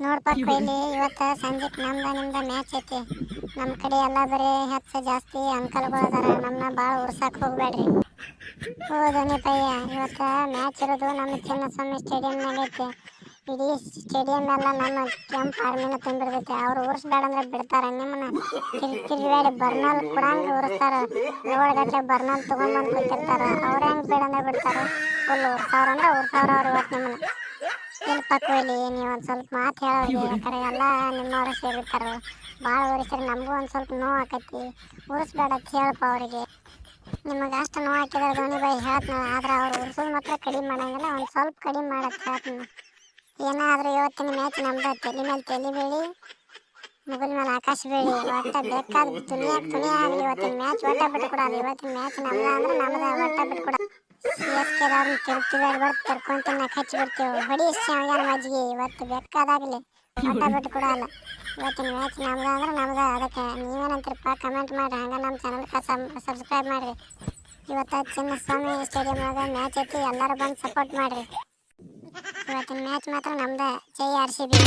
ನೋಡ್ಪ ಕೊಹ್ಲಿ ಇವತ್ತ ಸಂಜೆಕ್ ನಮ್ದ ನಿಮ್ದ ಮ್ಯಾಚ್ ಐತಿ. ನಮ್ಮ ಕಡೆ ಎಲ್ಲ ಬರೀ ಹೆಚ್ಚ ಜಾಸ್ತಿ ಅಂಕಲ್ಗಳು ಅದಾರ. ನಮ್ಮನ್ನ ಭಾಳ ಉರ್ಸಾಕ್ ಹೋಗ್ಬೇಡ್ರಿ ಓ ಧೋನಿಪಯ್ಯ ಇವತ್ತ ಮ್ಯಾಚ್ ಇರೋದು ನಮ್ಮ ಚಿನ್ನಸ್ವಾಮಿ ಸ್ಟೇಡಿಯಂನಾಗ ಐತಿ. ಇಡೀ ಸ್ಟೇಡಿಯಂ ಎಲ್ಲ ನಮ್ಮ ಕೆಂಪು ಆರ್ಮಿನ ತುಂಬಿರ್ತೈತಿ. ಅವ್ರು ಉರ್ಸ್ಬೇಡ ಅಂದ್ರೆ ಬಿಡ್ತಾರ. ನಿಮ್ಮನ್ನ ತಿರ್ ತಿರ್ಬೇಡಿ ಬರ್ನಲ್ ಹಂಗೆ ಉರ್ಸ್ತಾರ. ಏಳ್ಗಟ್ಲೆ ಬರ್ನಲ್ ತೊಗೊಂಡ್ಬಂದು ಕೂತಿರ್ತಾರ. ಅವ್ರು ಹೆಂಗ್ ಬೇಡ ಅಂದ್ರೆ ಬಿಡ್ತಾರ. ಫುಲ್ ಉರ್ಸಾವ್ರ ಅಂದ್ರೆ ಉರ್ಸಾವ್ರ ಅವ್ರು ಇವತ್ತು ನಿಮ್ಮನ್ನ. ಸ್ವಲ್ಪ ನೀವು ಒಂದು ಸ್ವಲ್ಪ ಮಾತು ಹೇಳೋರಿಗೆ ಯಾಕಂದ್ರೆ ಎಲ್ಲ ನಿಮ್ಮವರು ಸೇರಿರ್ತಾರೆ. ಭಾಳ ಉರಿಸಿದ್ರೆ ನಮಗೂ ಒಂದು ಸ್ವಲ್ಪ ನೋವು ಆಕೈತಿ. ಉರಿಸ್ಬೇಡ ಅಂತ ಹೇಳಪ್ಪ ಅವರಿಗೆ. ನಿಮಗೆ ಅಷ್ಟು ನೋವು ಹಾಕಿದ್ರೆ ಧೋನಿ ಬೈ ಹೇಳ್ತಾನ, ಆದ್ರೆ ಅವ್ರು ಉರ್ಸೋದು ಮಾತ್ರ ಕಡಿಮೆ ಮಾಡಂಗಿಲ್ಲ, ಒಂದು ಸ್ವಲ್ಪ ಕಡಿಮೆ ಮಾಡಕ್ಕೆ ಹೇಳ್ತಾನ. ಏನಾದರೂ ಇವತ್ತಿನ ಮ್ಯಾಚ್ ನಮ್ದು, ತಲೆ ಮೇಲೆ ತಲೆ ಬೀಳಿ ಮುಗಿದ ಮೇಲೆ ಆಕಾಶ ಬೀಳಿ, ಒಟ್ಟ ಬೇಕಾದ ದುನಿಯಾಗ ದುನಿಯಾ ಆಗಲಿ ಇವತ್ತಿನ ಮ್ಯಾಚ್ ಒಟ್ಟ ಬಿಟ್ಟು ಕೊಡೋದು ಇವತ್ತಿನ ಮ್ಯಾಚ್ ನಮ್ದು ಅಂದ್ರೆ ನಮ್ದು ಬಿಟ್ಟು ಕೊಡ ಸಿ ಎಸ್ ಕೆ ಅವ್ರನ್ನ ತಿರುಗ್ತೀವಿ ಬರ್ದು ತರ್ಕೊಂತೀನಿ ಹಚ್ಚಿ ಬಿಡ್ತೀವಿ? ಹೊಡಿ ಶಾವ್ಯಾನ ಮಜ್ಜಿಗೆ ಇವತ್ತು ಬೇಕಾದಾಗಲಿ. ಒಟ್ಟ ಬಿಟ್ಟು ಕೊಡಲ್ಲ ಇವತ್ತಿನ ಮ್ಯಾಚ್ ನಮ್ದು ಅಂದ್ರೆ ನಮ್ದು. ಅದಕ್ಕೆ ನೀವೇನಂತೀರಪ್ಪ? ಕಮೆಂಟ್ ಮಾಡಿ ಹಂಗೆ ನಮ್ಮ ಚಾನಲ್ಗೆ ಸಬ್ಸ್ಕ್ರೈಬ್ ಮಾಡಿರಿ. ಇವತ್ತು ಚಿನ್ನಸ್ವಾಮಿ ಸ್ಟೇಡಿಯಮ್ನಾಗ ಮ್ಯಾಚ್ ಐತಿ. ಎಲ್ಲರೂ ಬಂದು ಸಪೋರ್ಟ್ ಮಾಡಿರಿ. ಇವತ್ತಿನ ಮ್ಯಾಚ್ ಮಾತ್ರ ನಮ್ದು. ಜೈ ಆರ್ ಸಿ ಬಿ.